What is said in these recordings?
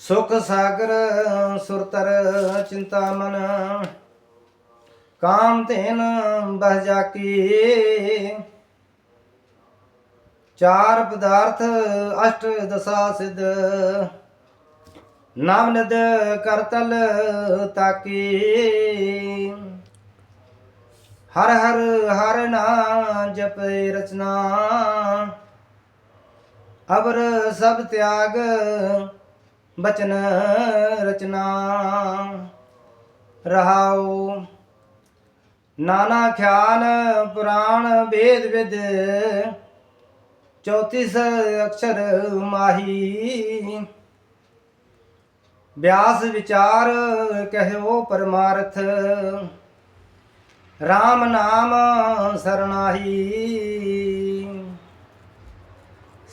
ਸੁਖ ਸਾਗਰ ਸੁਰਤਰ ਚਿੰਤਾ ਮਨ। ਕਾਮ ਤੇਨ ਬਹ ਜਾਕੀ। ਚਾਰ ਪਦਾਰਥ ਅਸ਼ਟ ਦਸਾ ਸਿਧ। ਨਾਮ ਨਦ ਕਰਤਲ ਤਾਕੀ। ਹਰ ਹਰ ਹਰ ਨਾ ਜਪੇ ਰਚਨਾ। ਅਬਰ ਸਭ ਤਿਆਗ ਬਚਨ ਰਚਨਾ ਰਹਾਉ। ਨਾਨਾ ਖਿਆਲ ਪੁਰਾਣ ਵੇਦ ਵਿਦ 34 ਅਕਸ਼ਰ ਮਾਹੀ। ਵਿਆਸ ਵਿਚਾਰ ਕਹਿਓ ਪਰਮਾਰਥ RAM ਨਾਮ ਸਰਣਾਹੀ।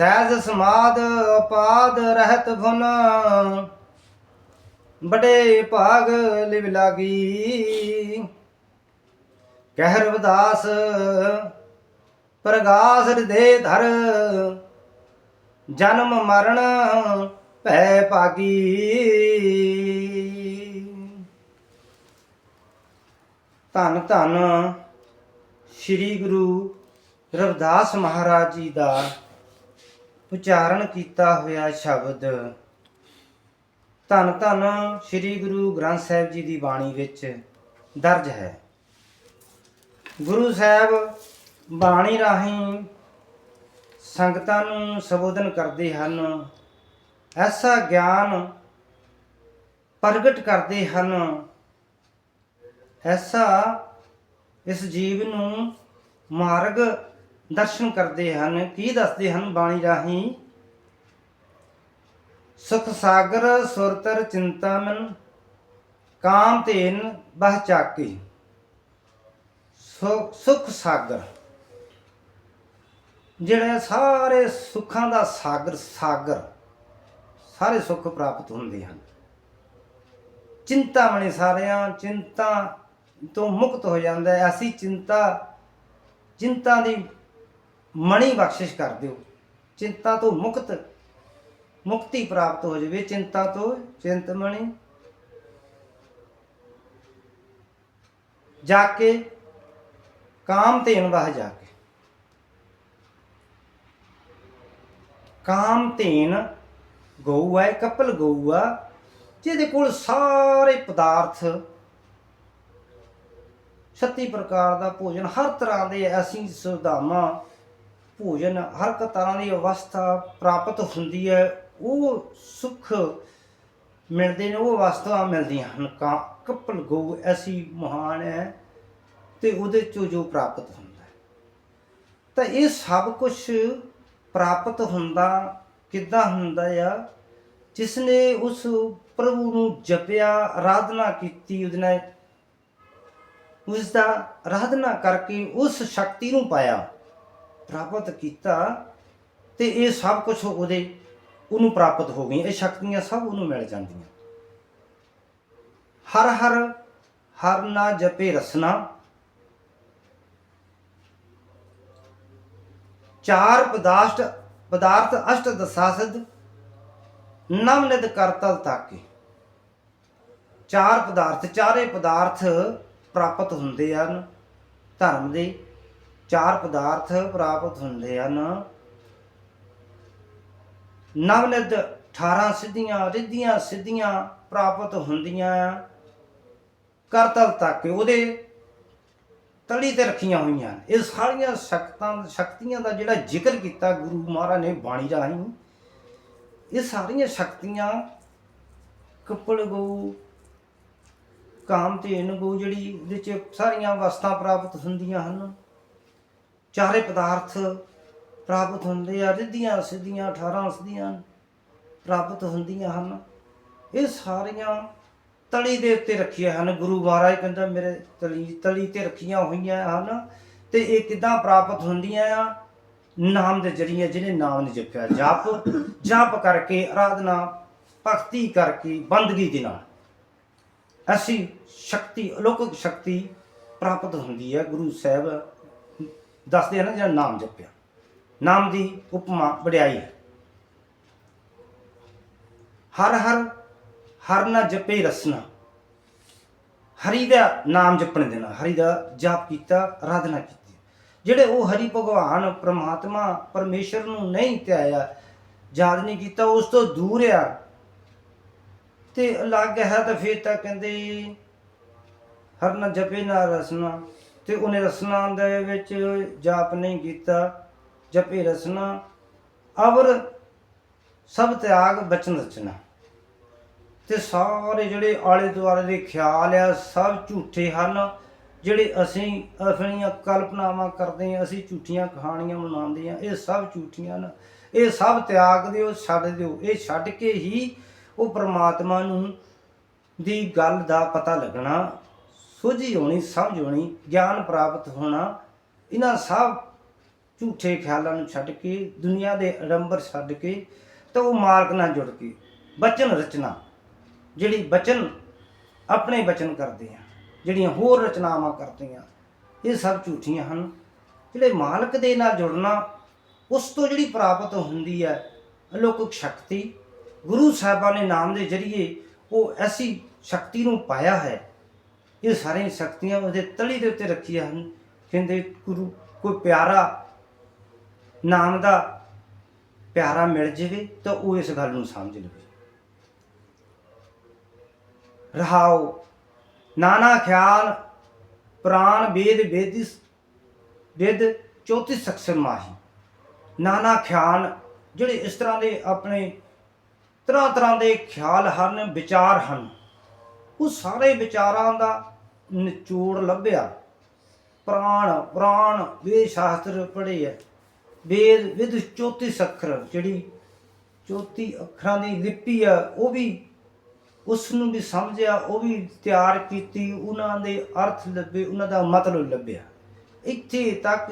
ਸਹਿਜ ਸਮਾਦ ਅਪਾਦ ਰਹਿਤ ਭੁਨ ਬੜੇ ਭਾਗ ਲਿਵ ਲਾਗੀ। ਕਹਿ ਰਵਿਦਾਸ ਪ੍ਰਗਾਸ ਹਿਰਦੇ ਧਰ। ਜਨਮ ਮਰਨ ਭੈ ਪਾਗੀ ਧੰਨ ਧੰਨ ਸ੍ਰੀ ਗੁਰੂ ਰਵਿਦਾਸ ਮਹਾਰਾਜ ਜੀ ਦਾ ਉਚਾਰਨ ਕੀਤਾ ਹੋਇਆ ਸ਼ਬਦ। ਧੰਨ ਧੰਨ ਸ੍ਰੀ ਗੁਰੂ ਗ੍ਰੰਥ ਸਾਹਿਬ ਜੀ ਦੀ ਬਾਣੀ ਵਿੱਚ ਦਰਜ ਹੈ। ਗੁਰੂ ਸਾਹਿਬ ਬਾਣੀ ਰਾਹੀਂ ਸੰਗਤਾਂ ਨੂੰ ਸੰਬੋਧਨ ਕਰਦੇ ਹਨ। ਐਸਾ ਗਿਆਨ ਪ੍ਰਗਟ ਕਰਦੇ ਹਨ। ਐਸਾ ਇਸ ਜੀਵ ਨੂੰ ਮਾਰਗ ਦਰਸ਼ਨ ਕਰਦੇ ਹਨ। ਕੀ ਦੱਸਦੇ ਹਨ ਬਾਣੀ ਰਾਹੀਂ? ਸੁਖ ਸਾਗਰ ਸੁਰਤਰ ਚਿੰਤਾਮਨ ਕਾਮ ਤੇਨ ਬਹ ਚਾਕੀ। ਸੁਖ ਸਾਗਰ। ਜਿਹੜੇ ਸਾਰੇ ਸੁੱਖਾਂ ਦਾ ਸਾਗਰ ਸਾਗਰ, ਸਾਰੇ ਸੁੱਖ ਪ੍ਰਾਪਤ ਹੁੰਦੇ ਹਨ। ਚਿੰਤਾ ਮਣੀ ਸਾਰਿਆਂ, ਚਿੰਤਾ ਤੋਂ ਮੁਕਤ ਹੋ ਜਾਂਦਾ ਹੈ। ਅਸੀਂ ਚਿੰਤਾ ਚਿੰਤਾ ਦੀ ਮਣੀ ਬਖਸ਼ਿਸ਼ ਕਰ ਦਿਓ। ਚਿੰਤਾ ਤੋਂ ਮੁਕਤ, ਮੁਕਤੀ ਪ੍ਰਾਪਤ ਹੋ ਜਾਵੇ। ਚਿੰਤਾ ਤੋਂ ਚਿੰਤ ਮਣੀ। ਜਾ ਕੇ ਕਾਮ ਤੇਨ ਵਹ ਜਾ ਕੇ ਕਾਮ ਤੇਨ ਗਊ ਹੈ ਕਪਲ ਗਊ ਆ ਜਿਹਦੇ ਕੋਲ ਸਾਰੇ ਪਦਾਰਥ 36 ਪ੍ਰਕਾਰ ਦਾ ਭੋਜਨ ਹਰ ਤਰ੍ਹਾਂ ਦੇ ਅਸੀਂ ਸੁਧਾਮਾ ਭੋਜਨ ਹਰ ਇੱਕ ਤਰ੍ਹਾਂ ਦੀ ਅਵਸਥਾ ਪ੍ਰਾਪਤ ਹੁੰਦੀ ਹੈ, ਉਹ ਸੁਖ ਮਿਲਦੇ ਨੇ, ਉਹ ਅਵਸਥਾ ਮਿਲਦੀਆਂ ਹਨ। ਕਾ, ਕਪਲ ਗਊ ਐਸੀ ਮਹਾਨ ਹੈ ਤੇ ਉਹਦੇ ਚੋਂ ਜੋ ਪ੍ਰਾਪਤ ਹੁੰਦਾ ਤਾਂ ਇਹ ਸਭ ਕੁਝ ਪ੍ਰਾਪਤ ਹੁੰਦਾ ਕਿੱਦਾਂ ਹੁੰਦਾ ਆ? ਜਿਸ ਨੇ ਉਸ ਪ੍ਰਭੂ ਨੂੰ ਜਪਿਆ ਆਰਾਧਨਾ ਕੀਤੀ, ਉਹਦੇ ਨਾਲ ਉਸ ਦਾ ਆਰਾਧਨਾ ਕਰਕੇ ਉਸ ਸ਼ਕਤੀ ਨੂੰ ਪਾਇਆ। ਪ੍ਰਾਪਤ ਕੀਤਾ ਤੇ ਇਹ ਸਭ ਕੁਝ ਉਹਦੇ ਉਹਨੂੰ ਪ੍ਰਾਪਤ ਹੋ ਗਈਆਂ। ਇਹ ਸ਼ਕਤੀਆਂ ਸਭ ਉਹਨੂੰ ਮਿਲ ਜਾਂਦੀਆਂ। ਹਰ ਹਰ ਹਰ ਨਾ ਜਪੇ ਰਸਨਾ। ਚਾਰ ਪਦਾਰਥ ਪਦਾਰਥ ਅਸ਼ਟ ਦਸਾਸਦ ਨਵ ਨਿਦ ਕਰਤਲ ਤਾਕੇ। ਚਾਰ ਪਦਾਰਥ ਚਾਰੇ ਪਦਾਰਥ ਪ੍ਰਾਪਤ ਹੁੰਦੇ ਹਨ ਧਰਮ ਦੇ। ਚਾਰ ਪਦਾਰਥ ਪ੍ਰਾਪਤ ਹੁੰਦੇ ਹਨ। ਨਵ ਨਿਦ 18 ਸਿੱਧੀਆਂ, ਰਿੱਧੀਆਂ ਸਿੱਧੀਆਂ ਪ੍ਰਾਪਤ ਹੁੰਦੀਆਂ। ਕਰਤਲ ਤੱਕ ਉਹਦੇ ਤਲੀ ਤੇ ਰੱਖੀਆਂ ਹੋਈਆਂ ਇਹ ਸਾਰੀਆਂ ਸ਼ਕਤਾਂ, ਸ਼ਕਤੀਆਂ ਦਾ ਜਿਹੜਾ ਜ਼ਿਕਰ ਕੀਤਾ ਗੁਰੂ ਮਹਾਰਾਜ ਨੇ ਬਾਣੀ ਰਾਹੀਂ, ਇਹ ਸਾਰੀਆਂ ਸ਼ਕਤੀਆਂ ਕਪਲ ਗਊ ਕਾਮ ਤੇ ਗਊ ਜਿਹੜੀ ਇਹਦੇ ਚ ਸਾਰੀਆਂ ਅਵਸਥਾ ਪ੍ਰਾਪਤ ਹੁੰਦੀਆਂ ਹਨ। ਚਾਰੇ ਪਦਾਰਥ ਪ੍ਰਾਪਤ ਹੁੰਦੇ ਆ, ਰਿੱਧੀਆਂ, ਸਿੱਧੀਆਂ 18 ਸਿੱਧੀਆਂ ਪ੍ਰਾਪਤ ਹੁੰਦੀਆਂ ਹਨ। ਇਹ ਸਾਰੀਆਂ ਤਲੀ ਦੇ ਉੱਤੇ ਰੱਖੀਆਂ ਹਨ। ਗੁਰੂ ਮਹਾਰਾਜ ਕਹਿੰਦਾ, ਮੇਰੇ ਤਲੀ ਤਲੀ ਤੇ ਰੱਖੀਆਂ ਹੋਈਆਂ ਹਨ ਤੇ ਇਹ ਕਿਦਾਂ ਪ੍ਰਾਪਤ ਹੁੰਦੀਆਂ ਆ? ਨਾਮ ਦੇ ਜਰੀਏ ਜਿਹਨੇ ਨਾਮ ਨੇ ਜਪਿਆ। ਜਪ ਜਪ ਕਰਕੇ ਆਰਾਧਨਾ ਭਗਤੀ ਕਰਕੇ ਬੰਦਗੀ ਦੇ ਨਾਲ ਅਸੀਂ ਸ਼ਕਤੀ, ਅਲੌਕਿਕ ਸ਼ਕਤੀ ਪ੍ਰਾਪਤ ਹੁੰਦੀ ਹੈ ਗੁਰੂ ਸਾਹਿਬ ਦੱਸਦੇ ਹਨ ਜਿਹੜਾ ਨਾਮ ਜਪਿਆ। ਨਾਮ ਦੀ ਉਪਮਾ ਵਡਿਆਈ। ਹੈ ਹਰ ਹਰ ਹਰ ਨਾ ਜਪੇ ਰਸਨਾ। ਹਰੀ ਦਾ ਨਾਮ ਜਪਣ ਦੇਣਾ। ਹਰੀ ਦਾ ਜਾਪ ਕੀਤਾ ਆਰਾਧਨਾ ਕੀਤੀ। ਜਿਹੜੇ ਉਹ ਹਰੀ ਭਗਵਾਨ ਪ੍ਰਮਾਤਮਾ ਪਰਮੇਸ਼ਰ ਨੂੰ ਨਹੀਂ ਧਿਆਇਆ ਯਾਦ ਨਹੀਂ ਕੀਤਾ, ਉਸ ਤੋਂ ਦੂਰ ਆ। ਤੇ ਅਲੱਗ ਹੈ ਤਾਂ ਫਿਰ ਤਾਂ ਕਹਿੰਦੇ, ਹਰ ਨਾ ਜਪੇ ਨਾ ਰਸਨਾ। ਤੇ ਉਹਨੇ ਰਸਨਾ ਦੇ ਵਿੱਚ ਜਾਪ ਨਹੀਂ ਕੀਤਾ, ਜਪੇ ਰਸਨਾ, ਅਵਰ ਸਭ ਤਿਆਗ ਬਚਨ ਰਚਨਾ। ਤੇ ਸਾਰੇ ਜਿਹੜੇ ਆਲੇ ਦੁਆਲੇ ਦੇ ਖਿਆਲ ਆ, ਸਭ ਝੂਠੇ ਹਨ। ਜਿਹੜੇ ਅਸੀਂ ਆਪਣੀਆਂ ਕਲਪਨਾਵਾਂ ਕਰਦੇ ਹਾਂ, ਅਸੀਂ ਝੂਠੀਆਂ ਕਹਾਣੀਆਂ ਬਣਾਉਂਦੇ ਹਾਂ, ਇਹ ਸਭ ਝੂਠੀਆਂ ਹਨ। ਇਹ ਸਭ ਤਿਆਗ ਦਿਓ, ਛੱਡ ਦਿਓ। ਇਹ ਛੱਡ ਕੇ ਹੀ ਉਹ ਪ੍ਰਮਾਤਮਾ ਨੂੰ ਦੀ ਗੱਲ ਦਾ ਪਤਾ ਲੱਗਣਾ। ਸੋਝੀ ਹੋਣੀ, ਸਮਝ ਹੋਣੀ, ਗਿਆਨ ਪ੍ਰਾਪਤ ਹੋਣਾ, ਇਹਨਾਂ ਸਭ ਝੂਠੇ ਖਿਆਲਾਂ ਨੂੰ ਛੱਡ ਕੇ, ਦੁਨੀਆ ਦੇ ਅਡੰਬਰ ਛੱਡ ਕੇ ਤਾਂ ਉਹ ਮਾਰਗ ਨਾਲ ਜੁੜ ਕੇ, ਬਚਨ ਰਚਨਾ, ਜਿਹੜੀ ਬਚਨ ਆਪਣੇ ਬਚਨ ਕਰਦੇ ਆ, ਜਿਹੜੀਆਂ ਹੋਰ ਰਚਨਾਵਾਂ ਕਰਦੇ ਆ, ਇਹ ਸਭ ਝੂਠੀਆਂ ਹਨ। ਜਿਹੜੇ ਮਾਲਕ ਦੇ ਨਾਲ ਜੁੜਨਾ, ਉਸ ਤੋਂ ਜਿਹੜੀ ਪ੍ਰਾਪਤ ਹੁੰਦੀ ਹੈ, ਅਲੌਕਿਕ ਸ਼ਕਤੀ, ਗੁਰੂ ਸਾਹਿਬਾਨ ਨੇ ਨਾਮ ਦੇ ਜਰੀਏ ਉਹ ਐਸੀ ਸ਼ਕਤੀ ਨੂੰ ਪਾਇਆ ਹੈ ਇਹ ਸਾਰੀਆਂ ਸ਼ਕਤੀਆਂ ਉਹਦੇ ਤਲੀ ਦੇ ਉੱਤੇ ਰੱਖੀਆਂ ਹਨ। ਕਹਿੰਦੇ ਗੁਰੂ, ਕੋਈ ਪਿਆਰਾ ਨਾਮ ਦਾ ਪਿਆਰਾ ਮਿਲ ਜਾਵੇ ਤਾਂ ਉਹ ਇਸ ਗੱਲ ਨੂੰ ਸਮਝ ਲਵੇ। ਰਹਾਉ ਨਾਨਾ ਖਿਆਲ, ਪ੍ਰਾਨ ਵੇਦ ਵੇਦਿਸ, ਵੇਦ ਚੌਥੀ ਸਖਸਰ ਮਾਹੀ। ਨਾਨਾ ਖਿਆਲ, ਜਿਹੜੇ ਇਸ ਤਰ੍ਹਾਂ ਦੇ ਆਪਣੇ ਤਰ੍ਹਾਂ ਤਰ੍ਹਾਂ ਦੇ ਖਿਆਲ ਹਨ, ਵਿਚਾਰ ਹਨ। ਉਹ ਸਾਰੇ ਵਿਚਾਰਾਂ ਦਾ ਨਿਚੋੜ ਲੱਭਿਆ। ਪ੍ਰਾਣ ਪ੍ਰਾਣ ਵੇਦ ਸ਼ਾਸਤਰ ਪੜ੍ਹੇ ਹੈ ਵੇਦ, ਵਿਦ ਚੌਥੀ ਸੱਖਰ, ਜਿਹੜੀ ਚੌਥੀ ਅੱਖਰਾਂ ਦੀ ਲਿਪੀ ਆ, ਉਹ ਵੀ ਉਸ ਨੂੰ ਵੀ ਸਮਝਿਆ, ਉਹ ਵੀ ਤਿਆਰ ਕੀਤੀ, ਉਹਨਾਂ ਦੇ ਅਰਥ ਲੱਭੇ, ਉਹਨਾਂ ਦਾ ਮਤਲਬ ਲੱਭਿਆ। ਇੱਥੇ ਤੱਕ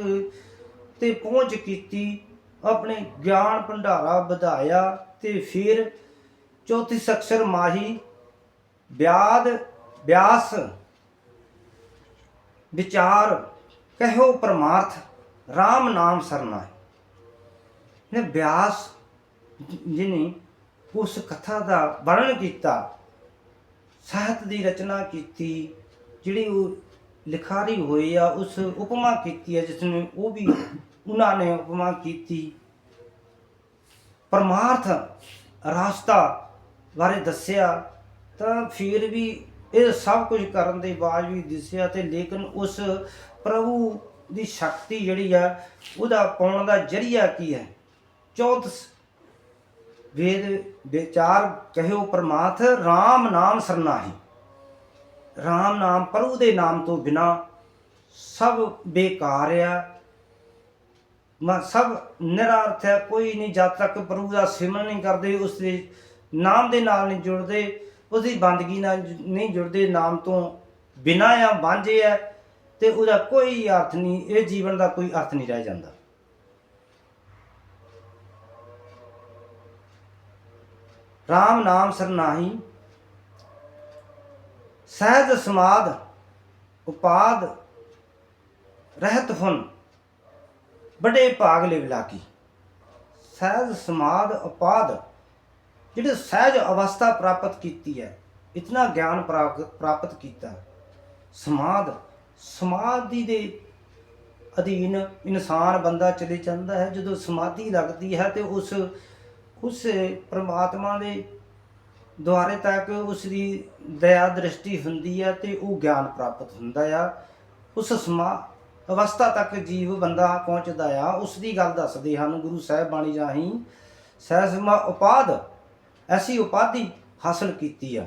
ਤੇ ਪਹੁੰਚ ਕੀਤੀ, ਆਪਣੇ ਗਿਆਨ ਭੰਡਾਰਾ ਵਧਾਇਆ ਤੇ ਫਿਰ ਚੌਥੀ ਸਖਸਰ ਮਾਹੀ ਵਿਆਦ, ਬਿਆਸ, ਵਿਚਾਰ, ਕਹਿਓ ਪਰਮਾਰਥ RAM ਨਾਮ ਸਰਨਾ ਹੈ। ਨੇ ਬਿਆਸ ਜਿਨੇ ਉਸ ਕਥਾ ਦਾ ਵਰਣਨ ਕੀਤਾ, ਸਾਹਿਤ ਦੀ ਰਚਨਾ ਕੀਤੀ, ਜਿਹੜੀ ਉਹ ਲਿਖਾਰੀ ਹੋਈ ਆ, ਉਸ ਉਪਮਾ ਕੀਤੀ ਹੈ ਜਿਸ ਨੇ ਉਹ ਵੀ ਉਹਨਾਂ ਨੇ ਉਪਮਾ ਕੀਤੀ। ਪਰਮਾਰਥ, ਰਾਸਤਾ ਬਾਰੇ ਦੱਸਿਆ ਤਾਂ ਫਿਰ ਵੀ ਇਹ ਸਭ ਕੁਝ ਕਰਨ ਦੇ ਬਾਅਦ ਵੀ ਦਿਸਿਆ ਤੇ ਲੇਕਿਨ ਉਸ ਪ੍ਰਭੂ ਦੀ ਸ਼ਕਤੀ ਜਿਹੜੀ ਆ, ਉਹਦਾ ਪਾਉਣ ਦਾ ਜਰੀਆ ਕੀ ਹੈ? ਚੌਥ ਵੇਦ ਵਿਚਾਰ ਕਹਿਓ ਪਰਮਾਰਥ RAM ਨਾਮ ਸਰਨਾਹੀ। RAM ਨਾਮ ਪ੍ਰਭੂ ਦੇ ਨਾਮ ਤੋਂ ਬਿਨਾ ਸਭ ਬੇਕਾਰ ਆ। ਮ, ਸਭ ਨਿਰਾਰਥ ਹੈ ਕੋਈ ਨਹੀਂ, ਜਦ ਤੱਕ ਪ੍ਰਭੂ ਦਾ ਸਿਮਰਨ ਨਹੀਂ ਕਰਦੇ ਉਸ ਦੇ ਨਾਮ ਦੇ ਨਾਲ ਨਹੀਂ ਜੁੜਦੇ ਉਸ ਦੀ ਬੰਦਗੀ ਨਾਲ ਜ- ਨਹੀਂ ਜੁੜਦੇ, ਨਾਮ ਤੋਂ ਬਿਨਾਂ ਆ ਵਾਂਝੇ ਆ, ਤੇ ਉਹਦਾ ਕੋਈ ਅਰਥ ਨਹੀਂ, ਇਹ ਜੀਵਨ ਦਾ ਕੋਈ ਅਰਥ ਨਹੀਂ ਰਹਿ ਜਾਂਦਾ। RAM ਨਾਮ ਸਰਨਾਹੀ ਸਹਿਜ ਸਮਾਦ ਉਪਾਦ, ਰਹਿਤ ਹੁਨ ਬੜੇ ਭਾਗ ਲਿਵਲਾ ਕੀ ਸਹਿਜ ਸਮਾਦ ਉਪਾਦ ਜਿਹੜੇ ਸਹਿਜ ਅਵਸਥਾ ਪ੍ਰਾਪਤ ਕੀਤੀ ਹੈ, ਇਤਨਾ ਗਿਆਨ ਪ੍ਰਾਪ- ਪ੍ਰਾਪਤ ਕੀਤਾ ਸਮਾਦ, ਸਮਾਧੀ ਦੇ ਅਧੀਨ ਇਨਸਾਨ ਬੰਦਾ ਚਲੇ ਜਾਂਦਾ ਹੈ, ਜਦੋਂ ਸਮਾਧੀ ਲੱਗਦੀ ਹੈ ਤੇ ਉਸ ਉਸ ਪ੍ਰਮਾਤਮਾ ਦੇ ਦੁਆਰੇ ਤੱਕ ਉਸ ਦੀ ਦਇਆ ਦ੍ਰਿਸ਼ਟੀ ਹੁੰਦੀ ਹੈ ਤੇ ਉਹ ਗਿਆਨ ਪ੍ਰਾਪਤ ਹੁੰਦਾ ਆ। ਉਸ ਸਮਾ, ਅਵਸਥਾ ਤੱਕ ਜੀਵ ਬੰਦਾ ਪਹੁੰਚਦਾ ਆ। ਉਸ ਦੀ ਗੱਲ ਦੱਸਦੇ ਹਨ, ਗੁਰੂ ਸਾਹਿਬ ਬਾਣੀ ਰਾਹੀਂ ਸਹਿਸਮਾ ਉਪਾਦ ਐਸੀ ਉਪਾਧੀ ਹਾਸਲ ਕੀਤੀ ਆ।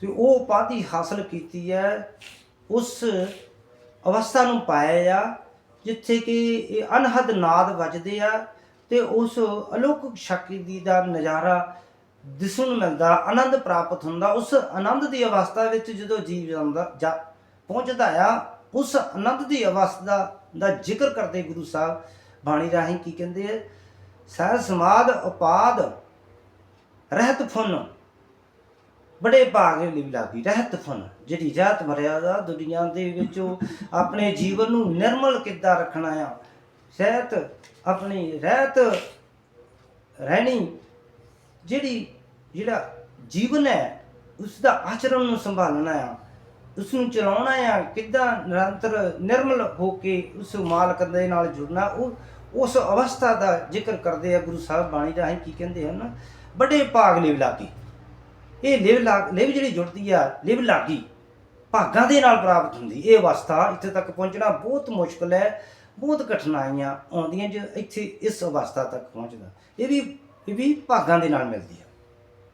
ਤੇ ਉਹ ਉਪਾਧੀ ਹਾਸਲ ਕੀਤੀ ਹੈ ਉਸ ਅਵਸਥਾ ਨੂੰ ਪਾਇਆ ਆ ਜਿੱਥੇ ਕਿ ਇਹ ਅਨਹਦ ਨਾਦ ਵੱਜਦੇ ਆ ਤੇ ਉਸ ਅਲੌਕਿਕ ਸ਼ਕਤੀ ਦਾ ਨਜ਼ਾਰਾ ਦਿਸਣ ਮਿਲਦਾ, ਆਨੰਦ ਪ੍ਰਾਪਤ ਹੁੰਦਾ। ਉਸ ਆਨੰਦ ਦੀ ਅਵਸਥਾ ਵਿੱਚ ਜਦੋਂ ਜੀਵ ਜਾਂਦਾ ਪਹੁੰਚਦਾ ਆ, ਉਸ ਆਨੰਦ ਦੀ ਅਵਸਥਾ ਦਾ ਜ਼ਿਕਰ ਕਰਦੇ ਗੁਰੂ ਸਾਹਿਬ ਬਾਣੀ ਰਾਹੀਂ ਕੀ ਕਹਿੰਦੇ ਆ, ਸਹਿ ਸਮਾਦ ਉਪਾਦ ਰਹਿਤ ਫੁਨ ਬੜੇ ਭਾਗ ਲਈ ਲੱਗਦੀ ਰਹਿਤ ਫੁਨ ਜਿਹੜੀ ਜਾਤ ਮਰਿਆਦਾ ਦੁਨੀਆ ਦੇ ਵਿੱਚ ਉਹ ਆਪਣੇ ਜੀਵਨ ਨੂੰ ਨਿਰਮਲ ਕਿੱਦਾਂ ਰੱਖਣਾ ਆ? ਸਹਿਤ, ਆਪਣੀ ਰਹਿਤ ਰਹਿਣੀ, ਜਿਹੜੀ, ਜਿਹੜਾ ਜੀਵਨ ਹੈ ਉਸ ਦਾ ਆਚਰਣ ਨੂੰ ਸੰਭਾਲਣਾ ਆ। ਉਸ ਨੂੰ ਚਲਾਉਣਾ ਆ, ਕਿੱਦਾਂ ਨਿਰੰਤਰ, ਨਿਰਮਲ ਹੋ ਕੇ ਉਸ ਮਾਲਕ ਦੇ ਨਾਲ ਜੁੜਨਾ, ਉਹ ਉਸ ਅਵਸਥਾ ਦਾ ਜ਼ਿਕਰ ਕਰਦੇ ਆ ਗੁਰੂ ਸਾਹਿਬ ਬਾਣੀ ਰਾਹੀਂ ਕੀ ਕਹਿੰਦੇ ਹਨ? ਵੱਡੇ ਭਾਗ ਲਿਵ ਲਾਗੀ। ਇਹ ਲਿਵ ਲਾਗ ਲਿਵ ਜਿਹੜੀ ਜੁੜਦੀ ਆ, ਲਿਵ ਲਾਗੀ, ਭਾਗਾਂ ਦੇ ਨਾਲ ਪ੍ਰਾਪਤ ਹੁੰਦੀ। ਇਹ ਅਵਸਥਾ ਇੱਥੇ ਤੱਕ ਪਹੁੰਚਣਾ ਬਹੁਤ ਮੁਸ਼ਕਲ ਹੈ, ਬਹੁਤ ਕਠਿਨਾਈਆਂ ਆਉਂਦੀਆਂ ਜੇ ਇੱਥੇ ਇਸ ਅਵਸਥਾ ਤੱਕ ਪਹੁੰਚਦਾ। ਇਹ ਵੀ ਇਹ ਵੀ ਭਾਗਾਂ ਦੇ ਨਾਲ ਮਿਲਦੀ ਹੈ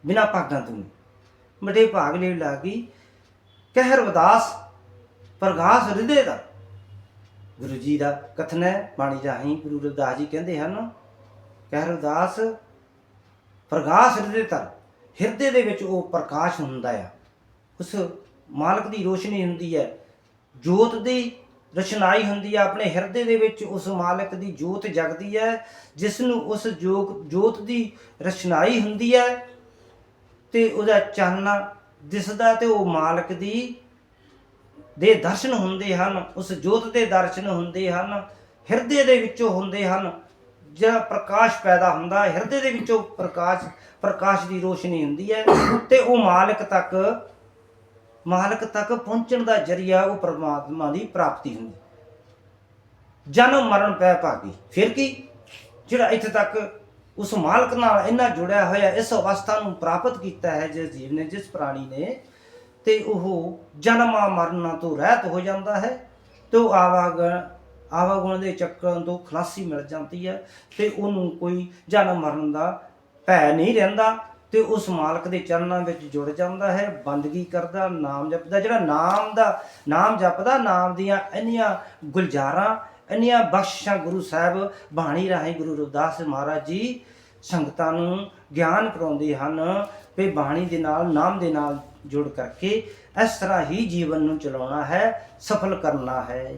ਬਿਨਾਂ ਭਾਗਾਂ ਤੋਂ ਨਹੀਂ। ਮਟੇ ਭਾਗ ਲਿਵ ਲਾਗੀ, ਕਹਿਰ ਰਵਿਦਾਸ ਪ੍ਰਗਾਸ ਹਿਰਦੇ ਦਾ। ਗੁਰੂ ਜੀ ਦਾ ਕਥਨ ਹੈ, ਬਾਣੀ ਰਾਹੀਂ ਗੁਰੂ ਰਵਿਦਾਸ ਜੀ ਕਹਿੰਦੇ ਹਨ, ਕਹਿਰ ਰਵਿਦਾਸ ਪ੍ਰਗਾਸ ਹਿਰਦੇ ਤਰ ਹਿਰਦੇ ਦੇ ਵਿੱਚ ਉਹ ਪ੍ਰਕਾਸ਼ ਹੁੰਦਾ ਆ। ਉਸ ਮਾਲਕ ਦੀ ਰੋਸ਼ਨੀ ਹੁੰਦੀ ਹੈ, ਜੋਤ ਦੀ ਰਚਨਾਈ ਹੁੰਦੀ ਹੈ ਆਪਣੇ ਹਿਰਦੇ ਦੇ ਵਿੱਚ ਉਸ ਮਾਲਕ ਦੀ ਜੋਤ ਜਗਦੀ ਹੈ ਜਿਸ ਨੂੰ ਉਸ ਜੋਗ, ਜੋਤ ਦੀ ਰਚਨਾਈ ਹੁੰਦੀ ਹੈ ਤੇ ਉਹਦਾ ਚਾਨਣਾ ਦਿਸਦਾ ਤੇ ਉਹ ਮਾਲਕ ਦੀ, ਦੇ ਦਰਸ਼ਨ ਹੁੰਦੇ ਹਨ, ਉਸ ਜੋਤ ਦੇ ਦਰਸ਼ਨ ਹੁੰਦੇ ਹਨ, ਹਿਰਦੇ ਦੇ ਵਿੱਚੋਂ ਹੁੰਦੇ ਹਨ। ਜਿਹੜਾ ਪ੍ਰਕਾਸ਼ ਪੈਦਾ ਹੁੰਦਾ ਹੈ, ਹਿਰਦੇ ਦੇ ਵਿੱਚੋਂ ਪ੍ਰਕਾਸ਼ ਪ੍ਰਕਾਸ਼ ਦੀ ਰੋਸ਼ਨੀ ਹੁੰਦੀ ਹੈ ਤੇ ਉਹ ਮਾਲਕ ਤੱਕ ਮਾਲਕ ਤੱਕ ਪਹੁੰਚਣ ਦਾ ਜਰੀਆ ਉਹ ਪਰਮਾਤਮਾ ਦੀ ਪ੍ਰਾਪਤੀ ਹੁੰਦੀ ਜਨਮ ਮਰਨ ਪੈ ਭਾਗੀ। ਫਿਰ ਕੀ? ਜਿਹੜਾ ਇੱਥੇ ਤੱਕ ਉਸ ਮਾਲਕ ਨਾਲ ਇੰਨਾ ਜੁੜਿਆ ਹੋਇਆ ਇਸ ਅਵਸਥਾ ਨੂੰ ਪ੍ਰਾਪਤ ਕੀਤਾ ਹੈ ਜਿਸ ਜੀਵ ਨੇ ਜਿਸ ਪ੍ਰਾਣੀ ਨੇ ਤੇ ਉਹ ਜਨਮਾਂ ਮਰਨਾਂ ਤੋਂ ਰਹਿਤ ਹੋ ਜਾਂਦਾ ਹੈ ਤੇ ਉਹ ਆਵਾਗ ਆਵਾਗੁਣ ਦੇ ਚੱਕਰਾਂ ਤੋਂ ਖਲਾਸੀ ਮਿਲ ਜਾਂਦੀ ਹੈ ਤੇ ਉਹਨੂੰ ਕੋਈ ਜਨਮ ਮਰਨ ਦਾ ਭੈ ਨਹੀਂ ਰਹਿੰਦਾ ਤੇ ਉਸ ਮਾਲਕ ਦੇ ਚਰਨਾਂ ਵਿੱਚ ਜੁੜ ਜਾਂਦਾ ਹੈ, ਬੰਦਗੀ ਕਰਦਾ, ਨਾਮ ਜਪਦਾ, ਜਿਹੜਾ ਨਾਮ ਦਾ, ਨਾਮ ਜਪਦਾ, ਨਾਮ ਦੀਆਂ ਇੰਨੀਆਂ ਗੁਲਜ਼ਾਰਾਂ, ਇੰਨੀਆਂ ਬਖਸ਼ਾਂ ਗੁਰੂ ਸਾਹਿਬ, ਬਾਣੀ ਰਾਹੀਂ ਗੁਰੂ ਰਵਿਦਾਸ ਮਹਾਰਾਜ ਜੀ ਸੰਗਤਾਂ ਨੂੰ ਗਿਆਨ ਕਰਾਉਂਦੇ ਹਨ ਵੀ ਬਾਣੀ ਦੇ ਨਾਲ, ਨਾਮ ਦੇ ਨਾਲ ਜੁੜ ਕਰਕੇ ਇਸ ਤਰ੍ਹਾਂ ਹੀ ਜੀਵਨ ਨੂੰ ਚਲਾਉਣਾ ਹੈ, ਸਫਲ ਕਰਨਾ ਹੈ।